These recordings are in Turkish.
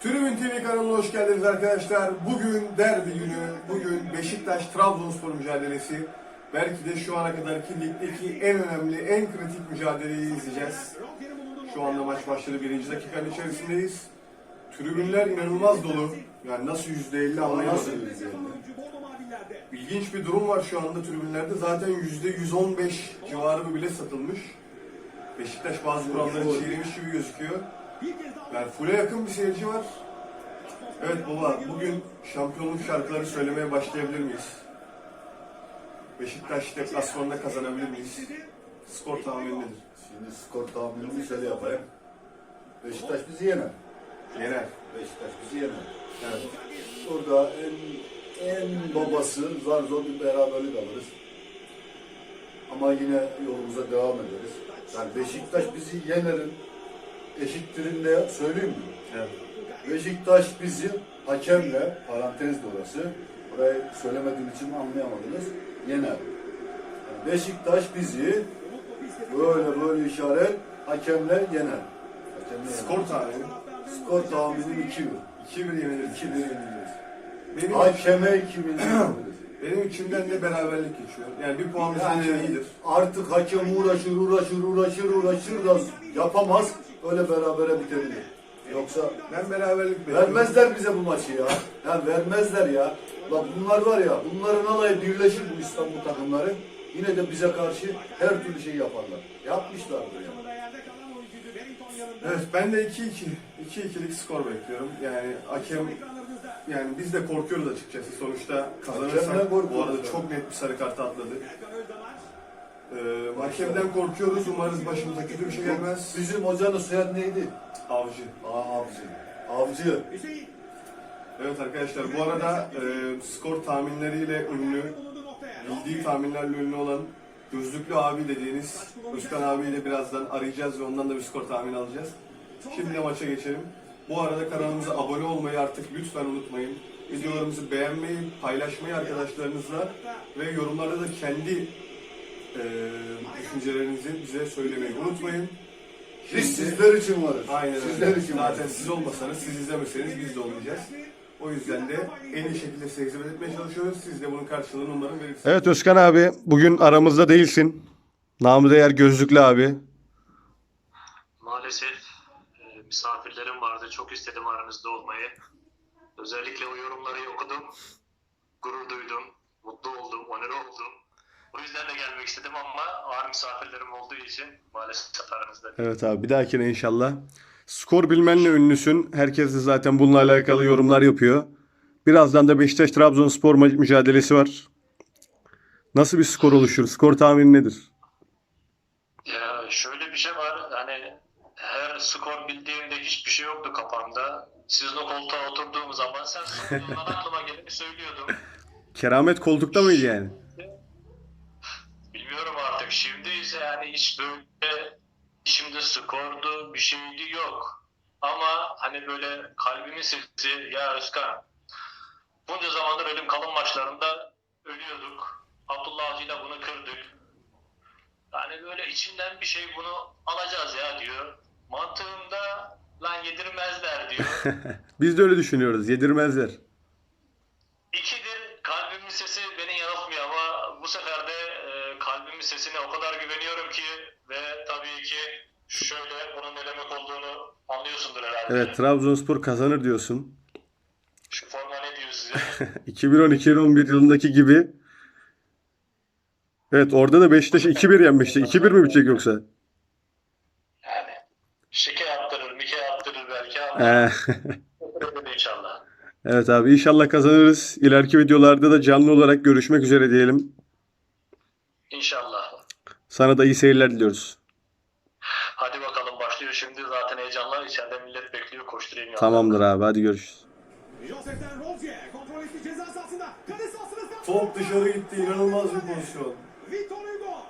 Tribün TV kanalına hoş geldiniz arkadaşlar. Bugün derbi günü, bugün Beşiktaş-Trabzonspor mücadelesi. Belki de şu ana kadarki ligdeki en önemli, en kritik mücadeleyi izleyeceğiz. Şu anda maç başladı, birinci dakikanın içerisindeyiz. Tribünler inanılmaz dolu. Yani nasıl yüzde elli anlayamadım. İlginç bir durum var şu anda tribünlerde. Zaten yüzde 115 civarı bir bilet satılmış. Beşiktaş bazı kuralları çiğnemiş gibi gözüküyor. Yani full'e yakın bir seyirci var. Evet baba, bugün şampiyonluk şarkıları söylemeye başlayabilir miyiz? Beşiktaş deplasmanında kazanabilir miyiz? Skor tahmini nedir? Şimdi skor tahminini şöyle yapayım. Beşiktaş bizi yener. Yener. Beşiktaş bizi yener. Evet. Burada en en babası zar zor bir beraberlik alırız. Ama yine yolumuza devam ederiz. Yani Beşiktaş bizi yenerin eşittirinde söyleyeyim mi? evet. Beşiktaş bizi hakemle, parantez de orası, burayı söylemediğim için anlayamadınız, yener. Yani Beşiktaş bizi böyle böyle işaret hakemle yener. Hakemle yener. Skor tahmini. Skor tahminim 2-1. 2-1 yeniliriz. 2-1 yeniliriz. Benim, Hakeme 2-1 yeniliriz. benim içimden de beraberlik geçiyor. Yani bir puan bizim Yani iyidir. artık hakem uğraşır, uğraşır, uğraşır, uğraşır da yapamaz. Öyle berabere bitebilir. Yoksa Ben beraberlik bekliyorum. Vermezler bize bu maçı ya. Ya vermezler ya. Bak bunlar var ya, bunların alayı birleşir bu İstanbul takımları. Yine de bize karşı her türlü şey yaparlar. Yapmışlardır ya. Evet ben de 2-2. 2-2'lik skor bekliyorum. Yani hakem yani biz de korkuyoruz açıkçası. Sonuçta Hakemden kazanırsak korkuyoruz bu arada çok net bir sarı kart atladı. Ee, hakemden korkuyoruz. Umarız başımıza kötü bir şey gelmez. Bizim hocanın soyadı neydi? Avcı. Aa avcı. Avcı. Evet arkadaşlar bu arada e, skor tahminleriyle ünlü, bildiği tahminlerle ünlü olan Gözlüklü abi dediğiniz Özkan abiyi de birazdan arayacağız ve ondan da bir skor tahmini alacağız. Şimdi de maça geçelim. Bu arada kanalımıza abone olmayı artık lütfen unutmayın. Videolarımızı beğenmeyi, paylaşmayı arkadaşlarınızla ve yorumlarda da kendi e, düşüncelerinizi bize söylemeyi unutmayın. Biz sizler için varız. Aynen öyle. Sizler için Zaten varız. siz olmasanız, siz izlemeseniz biz de olmayacağız. O yüzden de en iyi şekilde size hizmet etmeye çalışıyoruz. Siz de bunun karşılığını umarım verirsiniz. Evet Özkan abi bugün aramızda değilsin. Namı değer gözlüklü abi. Maalesef e, misafirlerim vardı. Çok istedim aranızda olmayı. Özellikle o yorumları okudum. Gurur duydum. Mutlu oldum. Onur oldum. O yüzden de gelmek istedim ama ağır misafirlerim olduğu için maalesef aranızda. Evet abi bir dahakine inşallah. Skor bilmenle ünlüsün. Herkes de zaten bununla alakalı yorumlar yapıyor. Birazdan da Beşiktaş Trabzonspor ma- mücadelesi var. Nasıl bir skor oluşur? Skor tahmini nedir? Ya şöyle bir şey var. Hani her skor bildiğimde hiçbir şey yoktu kafamda. Sizin o koltuğa oturduğum zaman sen sorduğundan aklıma geleni söylüyordum. Keramet koltukta mıydı yani? Artık. Şimdi ise yani hiç böyle şimdi skordu bir şeydi yok. Ama hani böyle kalbimin sesi ya Özkan bunca zamandır ölüm kalım maçlarında ölüyorduk. Abdullah Avcı'yla bunu kırdık. Yani böyle içimden bir şey bunu alacağız ya diyor. Mantığımda lan yedirmezler diyor. Biz de öyle düşünüyoruz. Yedirmezler. İkidir kalbimin sesi beni yanıltmıyor ama bu sefer de kalbimin sesine o kadar güveniyorum ki ve tabii ki şöyle bunun ne demek olduğunu anlıyorsundur herhalde. Evet Trabzonspor kazanır diyorsun. Şu forma ne diyor size? 2010-2011 yılındaki gibi. Evet orada da Beşiktaş 2-1 yenmişti. 2-1 mi bitecek yoksa? Yani şike yaptırır, mike yaptırır belki ama inşallah. evet abi inşallah kazanırız. İleriki videolarda da canlı olarak görüşmek üzere diyelim. İnşallah. Sana da iyi seyirler diliyoruz. Hadi bakalım başlıyor şimdi zaten heyecanla içeride millet bekliyor koşturayım ya. Tamamdır abi hadi görüşürüz. Top dışarı gitti. inanılmaz bir pozisyon. Hugo.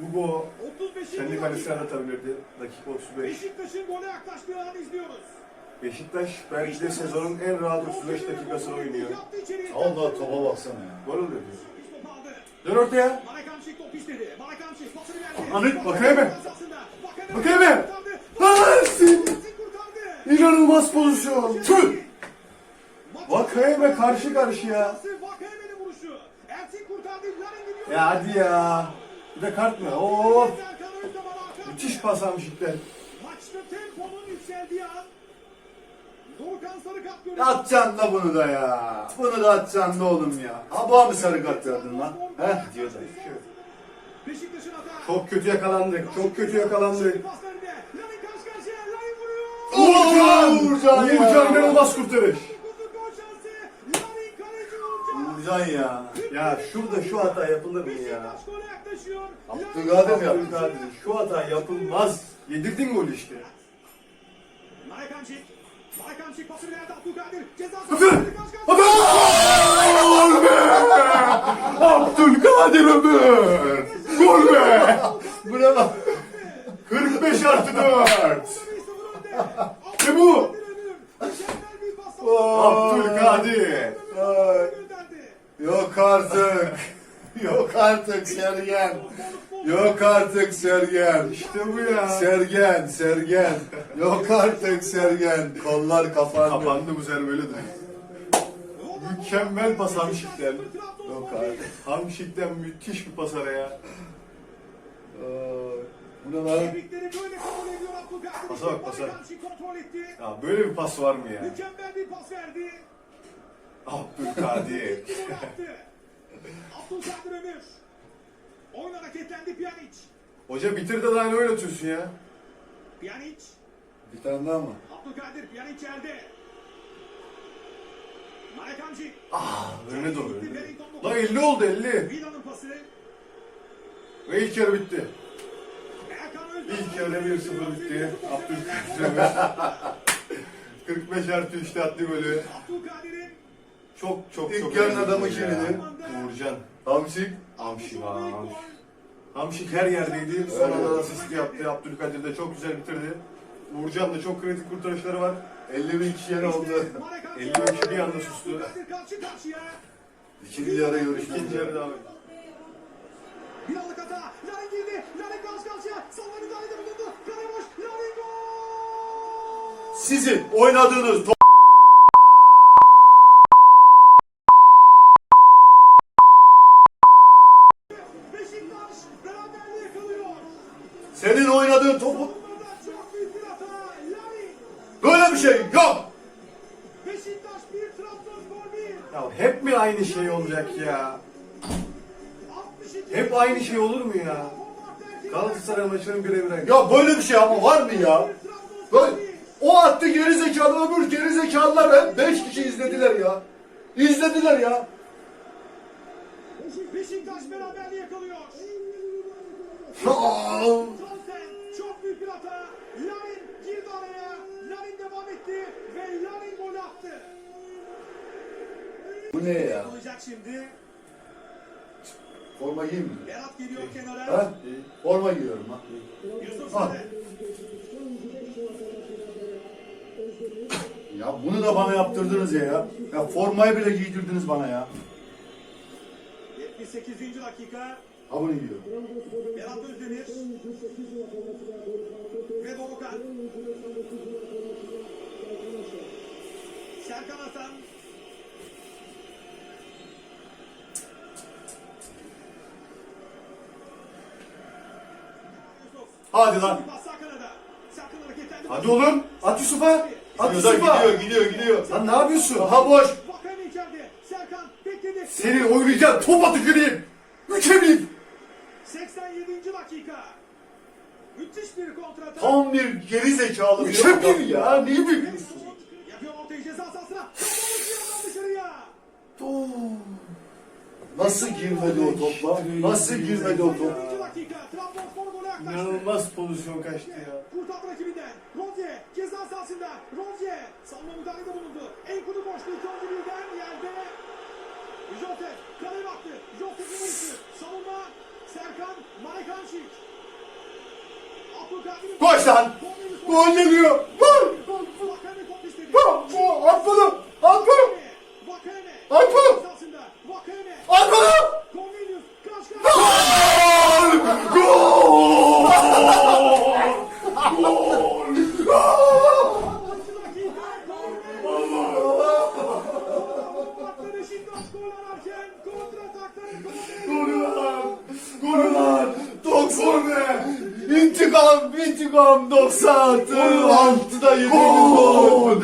Hugo 35. kendi kalesine atabilirdi. Dakika 35. Beşiktaş'ın gole yaklaştığı an izliyoruz. Beşiktaş belki de sezonun en rahat 35 dakikasını oynuyor. Allah topa baksana ya. Gol oluyor diyor. Dön ortaya. Anı, Bakayeme. Bakayeme. Kurtardı. İnanılmaz pozisyon. Tüh! Maçın Vakayeme karşı karşıya. Ya hadi ya. Bir de kart mı? Of. Müthiş pas almışlıklar. Maçta temponun yükseldiği an. Atacaksın da bunu da ya. Bunu da atacaksın da oğlum ya. Bu abi sarı kart verdin lan. Heh diyor da. Çok kötü yakalandık. Çok kötü yakalandık. Uğurcan! Uğurcan ya. Uğurcan inanılmaz kurtarış. Uğurcan. Uğurcan ya. Ya şurada şu hata yapılır mı ya? Abdülkadir yaptı? Abdülkadir şu hata yapılmaz. Yedirdin golü işte. Marek Hamşik pasını verdi Abdülkadir. Ceza Hadi! sahası. Karşı karşıya. Gol be! Abdülkadir Ömür! Gol be! Lan? 45 artı 4! 1-0 önde. İşte bu! Abdülkadir! Ay. Yok artık. Yok artık Sergen. Yok artık Sergen. İşte bu ya. Sergen, Sergen. Yok artık Sergen. Kollar kapandı. Kapandı bu sefer böyle de. Mükemmel pas Hamşik'ten. Yok artık. Hamşik'ten müthiş bir pas araya. Ay. Bu ne lan? Pasa bak, pasa. Ya böyle bir pas var mı ya? Mükemmel bir pas verdi. Abdülkadir. Abdülkadir Ömür. Oyun hareketlendi Pjanic. Hoca bitir de ne oynatıyorsun ya? Pjanic. Bir tane daha mı? Abdülkadir Pjanic yerde. Hamşik. Önüne doğru. önüne. Lan 50 oldu 50. Vida'nın pası. Ve ilk yarı bitti. İlk yarı 1-0 bitti. Abdülkadir Ömür. 45 artı 3'te attı golü. Çok çok İlk çok yarının önemli adamı kimdi? Uğurcan. Hamşik. Hamşik Hamşik ha. Hamşik her yerdeydi. Son anda asist yaptı. Abdülkadir de çok güzel bitirdi. Uğurcan da çok kritik kurtarışları var. 50 bin kişi yer oldu. 50 kişi bir anda sustu. İkinci yarı görüşmek İkinci yarı devam Bir anlık hata. Larin girdi. Larin karşı karşıya. Savunma müdahalede bulundu. Kale boş. Larin gol. Sizin oynadığınız Ya hep mi aynı şey olacak ya? 62. Hep aynı şey olur mu ya? Galatasaray maçının birebir aynı. Ya böyle bir şey ama var mı ya? Böyle, o attı geri zekalı öbür geri zekalılar hep 5 kişi izlediler ya. İzlediler ya. Beşiktaş beraberliği yakalıyor. Çok büyük bir hata. Larin girdi araya. Larin devam etti ve Larin gol attı. Bu ne ya? Olacak şimdi. Forma giyeyim mi? Berat geliyor kenara. Ha? Forma giyiyorum ha. Yusuf Ha. Ya bunu da bana yaptırdınız ya ya. Ya formayı bile giydirdiniz bana ya. 78. dakika. Ha bunu giyiyorum. Berat Özdemir. Ve Dorukan. Serkan Hasan. Hadi lan. Hadi oğlum. At Yusuf'a. At Yusuf'a. gidiyor, gidiyor, gidiyor. Lan ne yapıyorsun? Aha boş. Vakayeme içeride. Serkan bekledi. Senin oynayacağın top atı göreyim. Üçe bir. 87. dakika. Müthiş bir kontrata. Tam bir geri zekalı adam bir ya. Niye bekliyorsun? Yapıyor ortayı ceza sahasına. Topu yandan dışarıya. Nasıl girmedi o topla? Nasıl girmedi o top? İnanılmaz pozisyon kaçtı ya. Kurtardı rakibinden. Rozier ceza sahasında. Rozier savunma müdahalede bulundu. Enkudu boştu. İki oyuncu birden yerde. Josef kaleye baktı. Josef'in vuruşu. Savunma. Serkan. Abdülkadir. Koş lan! Gol! Vakayeme top istedi. Vur! At bunu! At bunu! At bunu! At bunu! Ulan Vitigam 96 6'da 7 gol.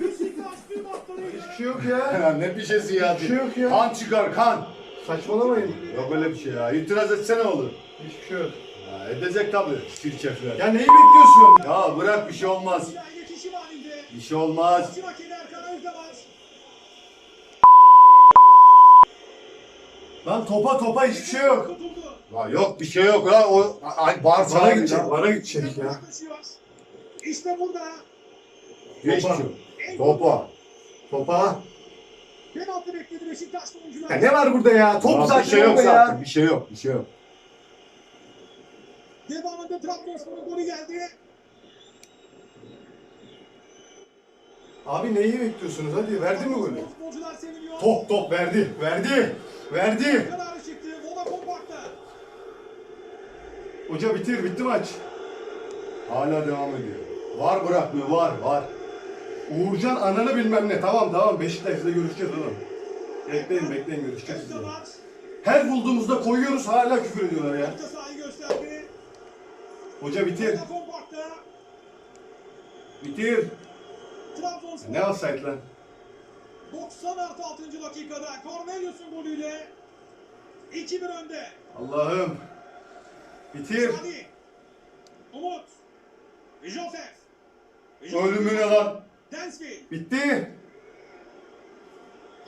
Beşiktaş bir maçları Hiçbir şey yok ya. Ya ne bir şeysi ya. Bir şey yok ya. Kan çıkar kan. Saçmalamayın. Yok öyle bir şey ya. İtiraz etsene olur. Hiçbir şey yok. Ya edecek tabii sirkefler. Ya neyi bekliyorsun? Ya bırak bir şey olmaz. Bir şey olmaz. Lan topa topa hiçbir şey yok. Ya yok bir şey yok ya. O ay bar Bana gidecek, bana gidecek ya. İşte burada. Geç Topa. En Topa. Topa. penaltı bekledi Beşiktaşlı oyuncular. Ya ne var burada ya? Top Ya zaten bir şey yok orada zaten. ya. Bir şey yok. Bir şey yok. Devamında Trabzonspor'un golü geldi. Abi neyi bekliyorsunuz? Hadi verdi mi golü? Top top verdi. Verdi. Verdi. Hoca bitir. Bitti maç. Hala devam ediyor. Var bırakmıyor. Var var. Uğurcan ananı bilmem ne. Tamam tamam. Beşiktaş'ta görüşeceğiz oğlum. Bekleyin bekleyin görüşeceğiz sizinle. Her bulduğumuzda koyuyoruz hala küfür ediyorlar ya. Hoca bitir. Bitir. Trabzonspor. Ne offside lan? 90 artı 6. dakikada Cornelius'un golüyle 2-1 önde. Allah'ım. Bitir. Salih. Umut. Joseph. Ölümüne lan. Densfield. Bitti.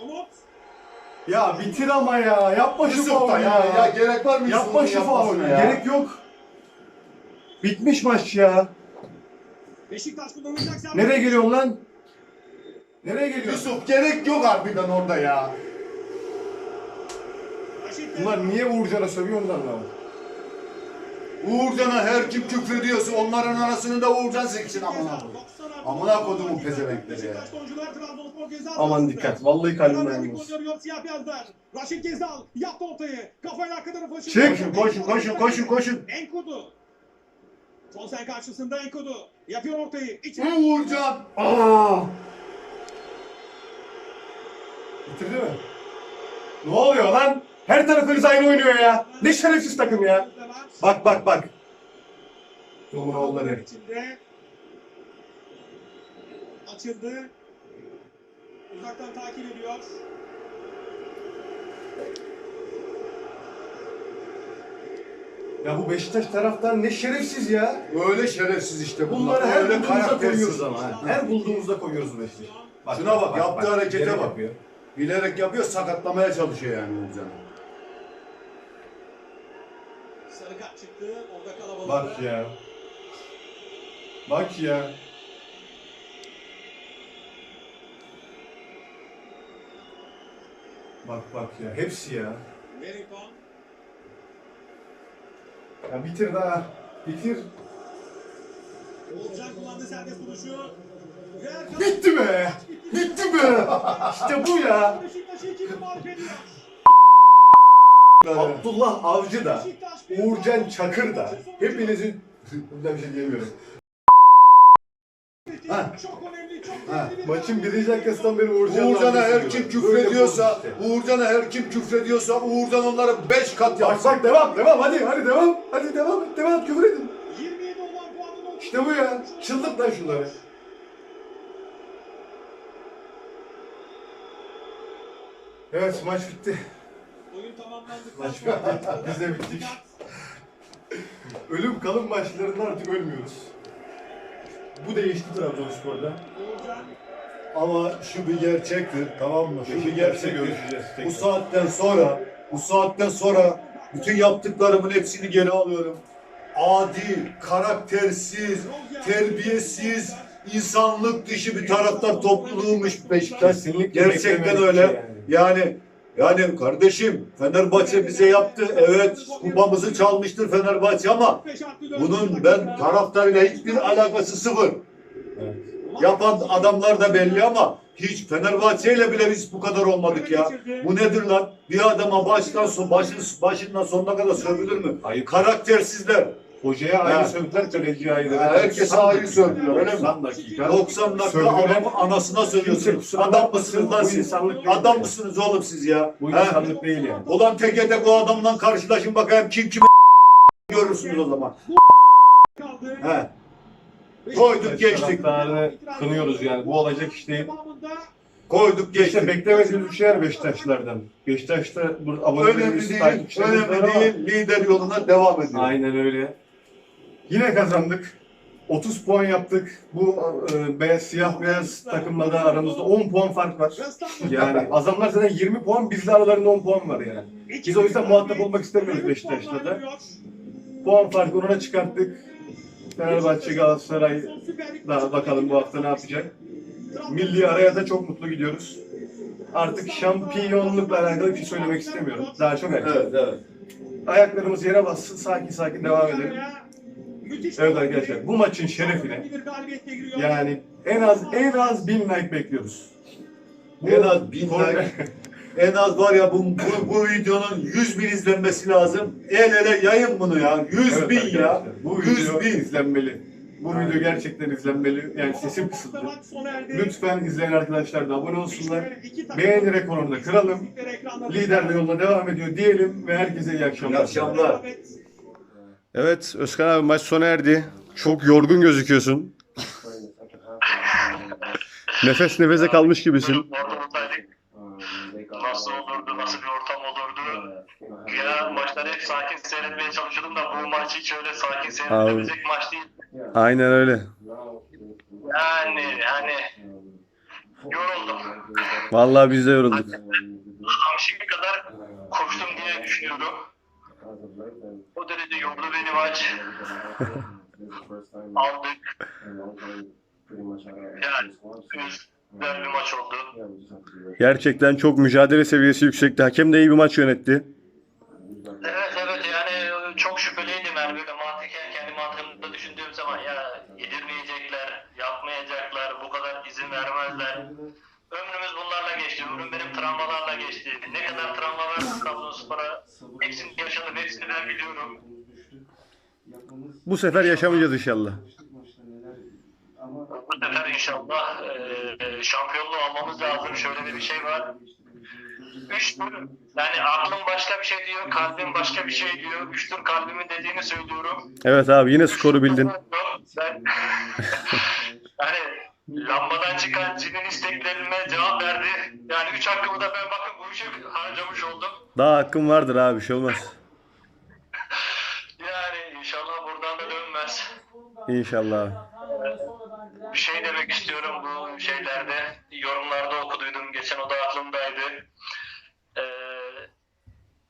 Umut. Ya bitir ama ya. Yapma şu Yusuf da faulü ya. ya. Ya gerek var mı Yapma Yusuf'un şu faulü. yapmasına Gerek yok. Bitmiş maç ya. Beşiktaş kullanılacak serbest. Nereye geliyorsun lan? Nereye geliyorsun? Yusuf gerek yok harbiden orada ya. Raşit Bunlar niye Uğurcan'a sövüyor ondan lan? Uğurcan'a her kim küfrediyorsa onların arasını da Uğurcan seksin amına koyayım. Amına kodumun pezevenkleri ya. Aman dikkat. Vallahi kalbim Beraberlik dayanmaz. oynuyor siyah beyazlar. Raşit Gezdal yaptı ortayı. Kafayla arka tarafa Çık. Koşun koşun koşun koşun koşun. Enkudu. Sonsen karşısında Enkudu. Yapıyor ortayı. İçeri. Uğurcan. Aa! Bitirdi mi? Ne oluyor lan? Her tarafınız aynı oynuyor ya. Ne şerefsiz takım ya. Bak bak bak. İçinde. Açıldı. Uzaktan takip ediyor. Ya bu Beşiktaş taraftar ne şerefsiz ya. Öyle şerefsiz işte bunlar. Bunları her Öyle bulduğumuzda karaktersiz. koyuyoruz ama. ha. Her bulduğumuzda koyuyoruz Beşiktaş. Şuna bak, yaptığı harekete Bilerek bak. yapıyor. Bilerek yapıyor sakatlamaya çalışıyor yani Uğurcan'ı. Sarı kart çıktı. Orada kalabalık. Bak ya. Bak ya. Bak bak ya. Hepsi ya. Wellington. Ya bitir daha. Bitir. Oğuzcan kullandı serbest vuruşu. Bitti be. Bitti be. İşte bu ya. Beşiktaş'ı 2-1 mağlup ediyor. Abdullah Avcı da, Uğurcan Çakır da, hepinizin... Bundan bir şey diyemiyorum. Ha. Ha. Maçın birinci dakikasından beri Uğurcan'la Uğurcan'a her kim küfrediyorsa. Uğurcan'a her kim küfrediyorsa Uğurcan onları 5 kat Bak yapsın. bak devam devam hadi hadi devam. Hadi devam et devam et küfür edin. 27 olan puanını otuz- İşte bu ya. Çıldırt lan şunları. Evet maç bitti. Oyun tamamlandıktan Maç bitti. Biz de bittik. Ölüm kalım maçlarında artık ölmüyoruz. Bu değişti Trabzonspor'da. Ama şu bir gerçektir tamam mı? Şu bir gerçektir. görüşeceğiz Bu saatten sonra, bu saatten sonra bütün yaptıklarımın hepsini geri alıyorum. Adi, karaktersiz, terbiyesiz, insanlık dışı bir taraftar topluluğuymuş Beşiktaş. Kesinlikle Gerçekten öyle. şey Yani yani kardeşim Fenerbahçe bize yaptı. Evet kupamızı çalmıştır Fenerbahçe ama bunun ben taraftarıyla hiçbir alakası sıfır. Yapan adamlar da belli ama hiç Fenerbahçe ile bile biz bu kadar olmadık ya. Bu nedir lan? Bir adama baştan son başın, başından sonuna kadar sövülür mü? Ayıp. Karaktersizler. Hocaya Ha. ayrı sövdüler, kaleciye ayrı. Ha, herkese ayrı sövdüler, öyle mi? 90 dakika. 90 dakika Sövdüler. adamın anasına sövüyorsunuz. Adam mısınız lan bu siz? insanlık değil Adam mısınız oğlum siz ya? Bu He? insanlık değil yani. Ulan teke tek o adamla karşılaşın bakayım kim kimi görürsünüz o zaman. kaldı. He. Koyduk geçtik. Kınıyoruz yani. Bu olacak iş değil. Koyduk İşte geçtik. beklemediğimiz bir şeyler Beşiktaşlardan. Beşiktaş'ta bu Önemli abonelerimiz değil, önemli değil. Lider yoluna devam ediyor. Aynen öyle. Yine kazandık. 30 puan yaptık. Bu e, beyaz, siyah beyaz takımla da aramızda 10 puan fark var. Yani adamlar zaten 20 puan, bizle aralarında 10 puan var yani. Biz o yüzden muhatap olmak istemiyoruz Beşiktaş'ta da. Puan farkı ona çıkarttık. Fenerbahçe, Galatasaray da bakalım bu hafta ne yapacak. Milli araya da çok mutlu gidiyoruz. Artık şampiyonlukla alakalı bir şey söylemek istemiyorum. Daha çok erken. Evet, evet. Ayaklarımız yere bassın, sakin sakin devam edelim. Evet arkadaşlar, bu maçın şerefine Yani en az en az 1000 like bekliyoruz. Bu- En az bin like. En az var ya bu, bu, bu videonun 100 bin izlenmesi lazım. El ele yayın bunu ya. 100 Evet bin ya. Bu 100 video bin. izlenmeli. Bu video gerçekten izlenmeli. Yani sesim kısıldı. Lütfen izleyen arkadaşlar da abone olsunlar. Beğeni rekorunu da kıralım. Liderle yoluna devam ediyor diyelim ve herkese iyi İyi akşamlar. Evet Özkan abi maç sona erdi. Çok yorgun gözüküyorsun. Nefes nefese kalmış gibisin. Nasıl olurdu, nasıl bir ortam olurdu. Ya maçları hep sakin seyretmeye çalışıyordum da bu maç hiç öyle sakin seyredilecek maç değil. Aynen öyle. Yani hani yoruldum. Vallahi biz de yorulduk. Şimdi kadar koştum diye düşünüyorum. O derece yordu beni maç. Aldık. Yani güzel bir maç oldu. Gerçekten çok mücadele seviyesi yüksekti. Hakem de iyi bir maç yönetti. Evet evet yani çok şüpheliydim travmalarla geçti. Ne kadar travma var Trabzonspor'a hepsini yaşadım, hepsini ben biliyorum. Bu sefer yaşamayacağız inşallah. Bu sefer inşallah e, şampiyonluğu almamız lazım. Şöyle de bir şey var. Üç tur, yani aklım başka bir şey diyor, kalbim başka bir şey diyor. Üç tur kalbimin dediğini söylüyorum. Evet abi yine skoru bildin. Ben, yani lambadan çıkan cinin isteklerime cevap verdi. Yani üç hakkımı da ben bakın bu işe harcamış oldum. Daha hakkın vardır abi bir şey olmaz. Yani inşallah buradan da dönmez. İnşallah. Bir şey demek istiyorum bu şeylerde. Yorumlarda okuduydum. Geçen o da aklımdaydı. Ee,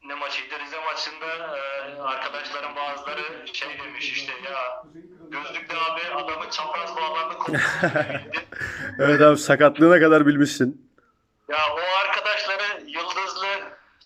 ne maçıydı? Rize maçında e, arkadaşların bazıları şey demiş işte ya gözlüklü abi adamın çapraz bağlarını. Evet abi sakatlığına kadar bilmişsin. Ya o arkadaşları yıldızlı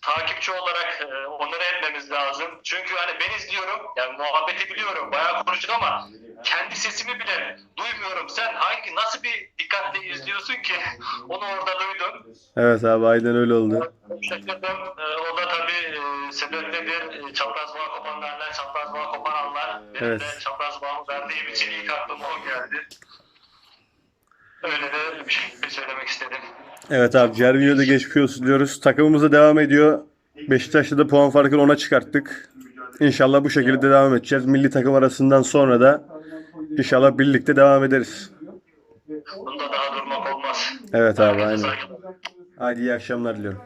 takipçi olarak e, onları etmemiz lazım. Çünkü hani ben izliyorum, yani muhabbeti biliyorum, bayağı konuştuk ama kendi sesimi bile duymuyorum. Sen hangi, nasıl bir dikkatle izliyorsun ki? Onu orada duydum. Evet abi aynen öyle oldu. Şaşırdım. E, o da tabii e, sebepledir. E, çapraz bağ kopanlarla çapraz bağ koparanlar. Benim Evet. de çapraz bağımı verdiğim için ilk aklıma o geldi. Öyle de bir şey söylemek istedim. Evet abi Cervinho'da da geçmiş olsun diyoruz. Takımımıza devam ediyor. Beşiktaş'ta da puan farkını ona çıkarttık. İnşallah bu şekilde devam edeceğiz. Milli takım arasından sonra da inşallah birlikte devam ederiz. Bunda daha durmak olmaz. Evet abi aynen. Haydi iyi akşamlar diliyorum.